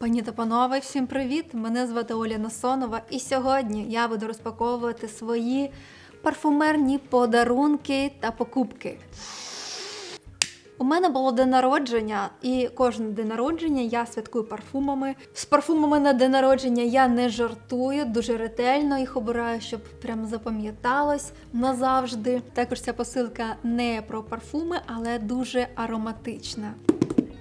Пані та панове, всім привіт! Мене звати Оля Насонова, і сьогодні я буду розпаковувати свої парфумерні подарунки та покупки. У мене було день народження, і кожен день народження я святкую парфумами. З парфумами на день народження я не жартую, дуже ретельно їх обираю, щоб прям запам'яталось назавжди. Також ця посилка не про парфуми, але дуже ароматична.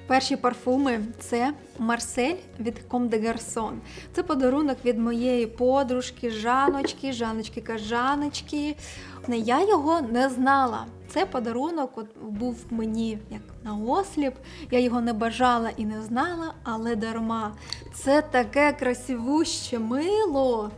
Перші парфуми це Марсель від Comme des Garçons. Це подарунок від моєї подружки Жаночки, Жаночки Кажаночки. Я його не знала. Це подарунок от, був мені як на осліп. Я його не бажала і не знала, але дарма. Це таке красивуще мило.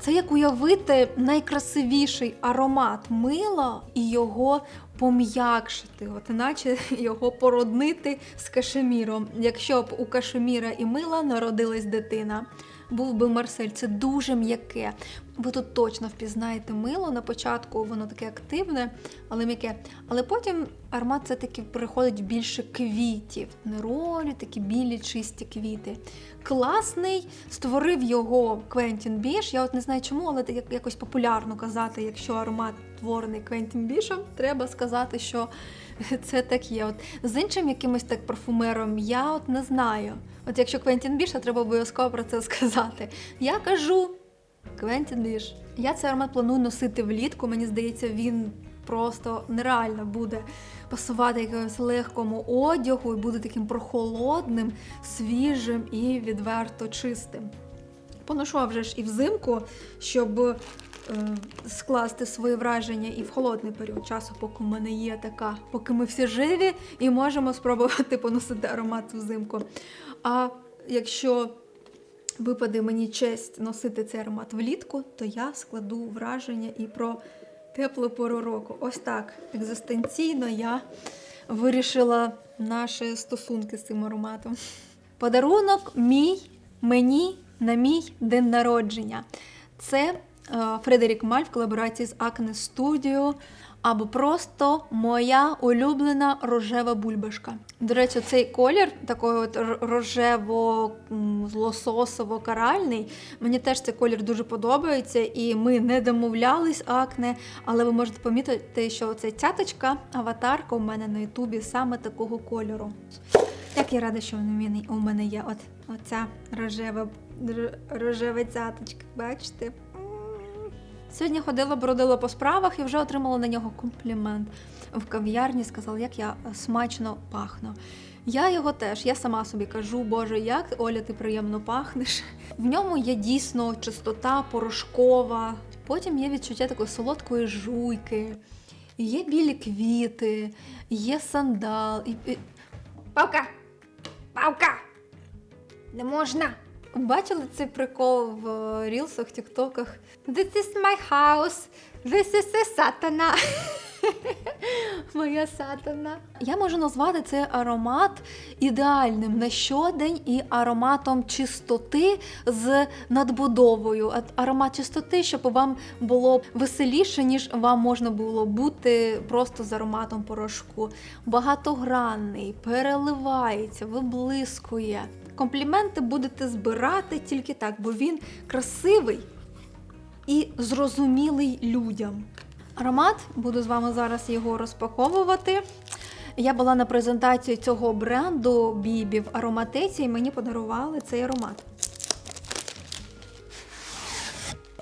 Це як уявити найкрасивіший аромат мила і його пом'якшити, от іначе його породнити з кашеміром. Якщо б у кашеміра і мила народилась дитина, був би Марсель. Це дуже м'яке. Ви тут точно впізнаєте мило. На початку воно таке активне, але м'яке. Але потім аромат це таки переходить більше квітів. Неролі, такі білі чисті квіти. Класний, створив його Квентін Біш. Я от не знаю чому, але якось популярно казати, якщо аромат створений Квентін Бішем, треба сказати, що це так є. От з іншим якимось так парфумером я от не знаю. От якщо Квентін Біш, то треба обов'язково про це сказати. Я кажу Квентін Біш. Я цей аромат планую носити влітку. Мені здається, він просто нереально буде пасувати якомусь легкому одягу і буде таким прохолодним, свіжим і відверто чистим. Поношу вже ж і взимку, щоб е, скласти свої враження і в холодний період часу, поки в мене є така, поки ми всі живі і можемо спробувати поносити аромат взимку. А якщо випаде мені честь носити цей аромат влітку, то я складу враження і про теплу пору року. Ось так екзистенційно я вирішила наші стосунки з цим ароматом. Подарунок мій мені на мій день народження. Це е, Фредерік Маль в колаборації з Acne Studio або просто моя улюблена рожева бульбашка. До речі, цей колір такий от рожево-лососово-каральний. Мені теж цей колір дуже подобається, і ми не домовлялись акне, але ви можете помітити, що ця цяточка, аватарка у мене на Ютубі саме такого кольору. Як я рада, що у мене є от, оця рожева, р- рожева цяточка, бачите? Сьогодні ходила, бродила по справах і вже отримала на нього комплімент. В кав'ярні сказала, як я смачно пахну. Я його теж, я сама собі кажу, Боже, як Оля, ти приємно пахнеш. В ньому є дійсно чистота порошкова, потім є відчуття такої солодкої жуйки, є білі квіти, є сандал. І... Павка! Павка! Не можна! Бачили цей прикол в е, рілсах, тіктоках? This is my house, this is a сатана. Моя сатана. Я можу назвати цей аромат ідеальним на щодень і ароматом чистоти з надбудовою. Аромат чистоти, щоб вам було веселіше, ніж вам можна було бути просто з ароматом порошку. Багатогранний, переливається, виблискує. Компліменти будете збирати тільки так, бо він красивий і зрозумілий людям. Аромат, буду з вами зараз його розпаковувати. Я була на презентації цього бренду Бібі в ароматеці, і мені подарували цей аромат.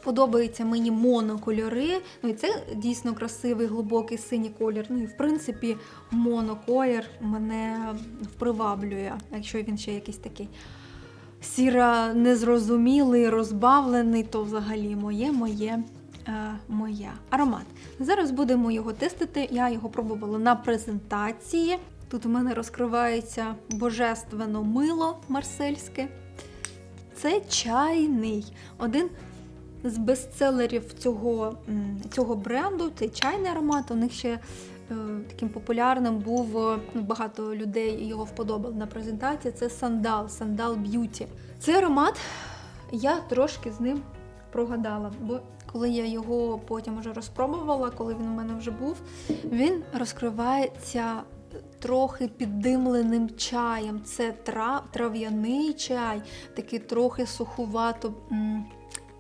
Подобаються мені монокольори. Ну і це дійсно красивий глибокий синій колір. Ну і в принципі моноколір мене приваблює, якщо він ще якийсь такий сіра незрозумілий, розбавлений, то взагалі моє, моє, е, моє. Аромат. Зараз будемо його тестити. Я його пробувала на презентації. Тут у мене розкривається божественно мило марсельське. Це чайний. Один з бестселерів цього, цього бренду, цей чайний аромат. У них ще е, таким популярним був е, ну, багато людей його вподобали на презентації. Це сандал, сандал б'юті. Цей аромат я трошки з ним прогадала, бо коли я його потім вже розпробувала, коли він у мене вже був, він розкривається трохи піддимленим чаєм. Це трав, трав'яний чай, такий трохи сухувато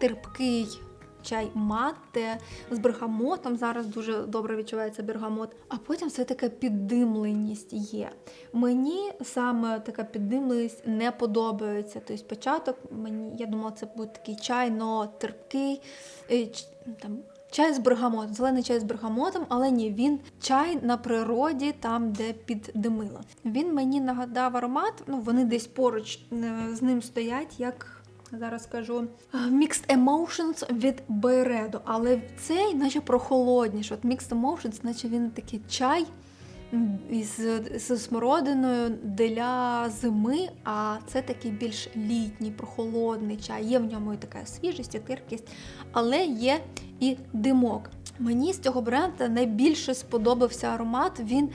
терпкий чай мате з бергамотом. Зараз дуже добре відчувається бергамот. А потім все така піддимленість є. Мені саме така піддимленість не подобається. Тобто початок мені, я думала, це буде такий чай, но терпкий. е, Там, Чай з бергамотом, зелений чай з бергамотом, але ні, він чай на природі, там, де піддимило. Він мені нагадав аромат, ну вони десь поруч е, з ним стоять, як зараз скажу е, Mixed Emotions від Байредо. Але цей, наче прохолодніше. От Mixed Emotions, наче він такий чай із, з смородиною для зими, а це такий більш літній, прохолодний чай. Є в ньому і така свіжість, і терпкість, але є і димок. Мені з цього бренду найбільше сподобався аромат. Він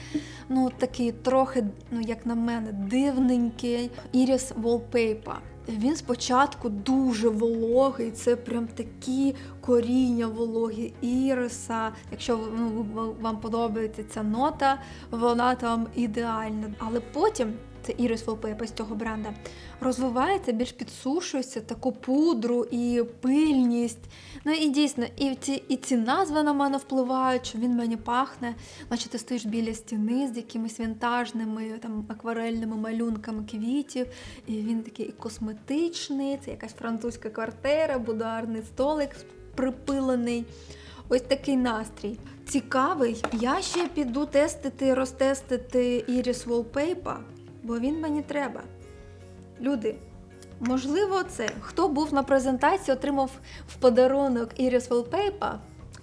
ну такий трохи, ну як на мене, дивненький Iris Wallpaper. Він спочатку дуже вологий, це прям такі коріння вологі іриса. Якщо ну, вам подобається ця нота, вона там ідеальна. Але потім це Iris Wallpaper з цього бренда, розвивається, більш підсушується, таку пудру і пильність. Ну і дійсно, і ці, і ці назви на мене впливають, що він мені пахне, наче ти стоїш біля стіни з якимись вінтажними там акварельними малюнками квітів. І він такий і косметичний, це якась французька квартира, будуарний столик припилений. Ось такий настрій. Цікавий. Я ще піду тестити, розтестити Iris Wallpaper, бо він мені треба. Люди, можливо, це хто був на презентації, отримав в подарунок Iris Wallpaper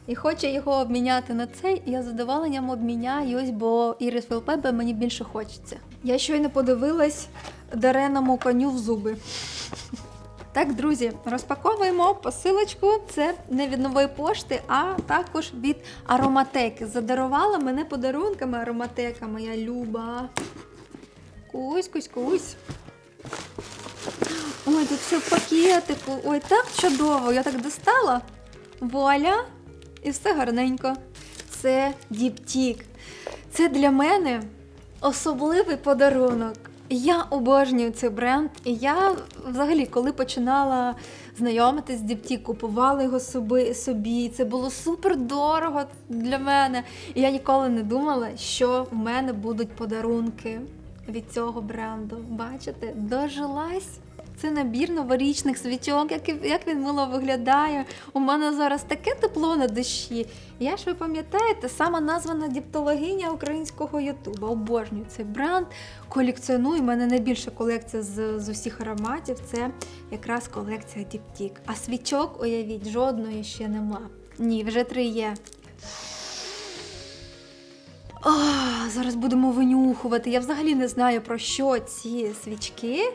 і хоче його обміняти на цей, я з задоволенням обміняюсь, бо Iris Wallpaper мені більше хочеться. Я щойно подивилась дареному коню в зуби. Так, друзі, розпаковуємо посилочку. Це не від нової пошти, а також від ароматеки. Задарувала мене подарунками ароматека, моя люба. Кусь, кусь, кусь. Ой, тут все в пакетику. Ой, так чудово. Я так достала. Вуаля! І все гарненько. Це діптік. Це для мене особливий подарунок. Я обожнюю цей бренд. І я взагалі, коли починала знайомитись з Діптік, купувала його собі, собі. Це було супер дорого для мене. І я ніколи не думала, що в мене будуть подарунки від цього бренду. Бачите, дожилась. Це набір новорічних свічок, як, як він мило виглядає. У мене зараз таке тепло на душі. Я ж ви пам'ятаєте, сама названа діптологиня українського Ютуба. Обожнюю цей бренд. Колекціоную. У мене найбільша колекція з, з усіх ароматів це якраз колекція Діптік. А свічок, уявіть, жодної ще нема. Ні, вже три є. А, зараз будемо винюхувати. Я взагалі не знаю про що ці свічки.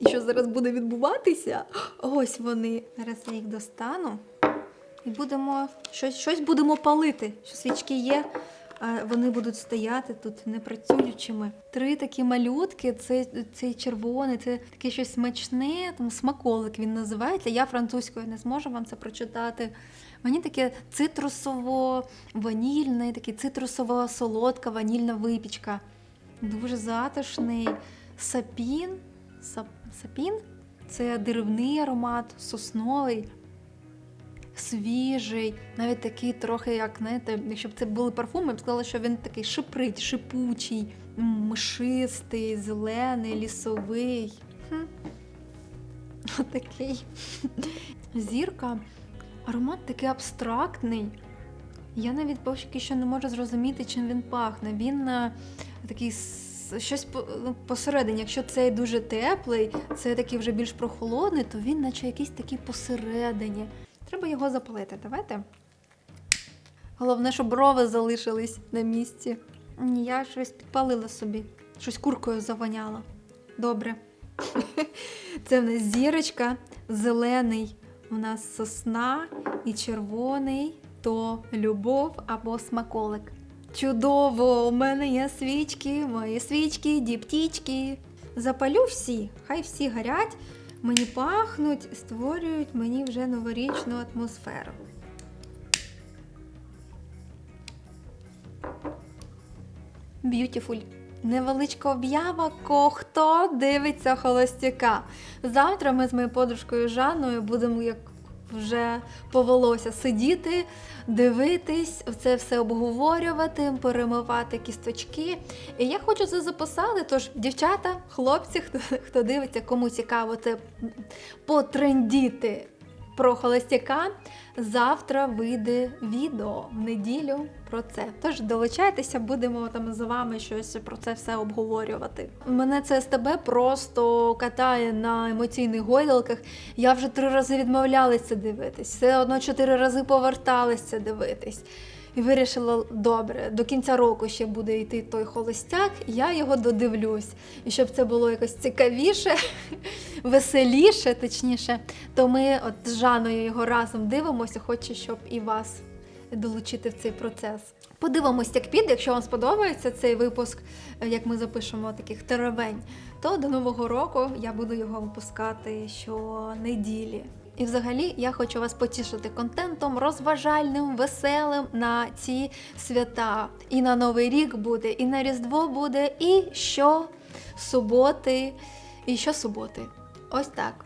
І що зараз буде відбуватися? Ось вони. Зараз я їх достану. І будемо щось, щось будемо палити. Що свічки є, вони будуть стояти тут непрацюючими. Три такі малютки, це, цей червоний, це таке щось смачне, там смаколик він називається. Я французькою не зможу вам це прочитати. Мені таке цитрусово-ванільне, таке цитрусово-солодка ванільна випічка. Дуже затишний сапін. Сап, сапін це деревний аромат, сосновий, свіжий, навіть такий трохи, як знаєте, якщо б це були парфуми, я б сказала, що він такий шиприть, шипучий, мшистий, зелений, лісовий. Хм. Отакий. Зірка. Аромат такий абстрактний. Я навіть поки що не можу зрозуміти, чим він пахне. Він е, такий щось ну, посередині. Якщо цей дуже теплий, це такий вже більш прохолодний, то він наче якийсь такий посередині. Треба його запалити. Давайте. Головне, щоб брови залишились на місці. Ні, я щось підпалила собі. Щось куркою завоняло. Добре. Це в нас зірочка, зелений у нас сосна і червоний то любов або смаколик. Чудово! У мене є свічки, мої свічки, діптічки. Запалю всі, хай всі горять, мені пахнуть, створюють мені вже новорічну атмосферу. Beautiful. Невеличка об'ява, хто дивиться холостяка. Завтра ми з моєю подружкою Жанною будемо як вже повелося сидіти, дивитись, це все обговорювати, перемивати кісточки. І я хочу це записати. Тож, дівчата, хлопці, хто, хто дивиться, кому цікаво це потрендіти про холостяка. Завтра вийде відео в неділю про це. Тож долучайтеся, будемо там з вами щось про це все обговорювати. Мене це СТБ просто катає на емоційних гойдалках. Я вже три рази відмовлялася дивитись, все одно чотири рази поверталася дивитись. І вирішила, добре, до кінця року ще буде йти той холостяк, я його додивлюсь. І щоб це було якось цікавіше, веселіше, точніше, то ми от з Жаною його разом дивимося, хочу, щоб і вас долучити в цей процес. Подивимось, як піде, якщо вам сподобається цей випуск, е, як ми запишемо таких теревень, то до Нового року я буду його випускати щонеділі. І взагалі я хочу вас потішити контентом розважальним, веселим на ці свята. І на Новий рік буде, і на Різдво буде, і що суботи, і що суботи. Ось так.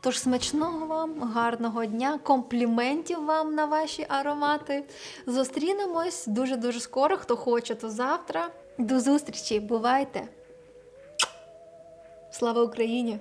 Тож смачного вам, гарного дня, компліментів вам на ваші аромати. Зустрінемось дуже-дуже скоро. Хто хоче, то завтра. До зустрічі, бувайте! Слава Україні!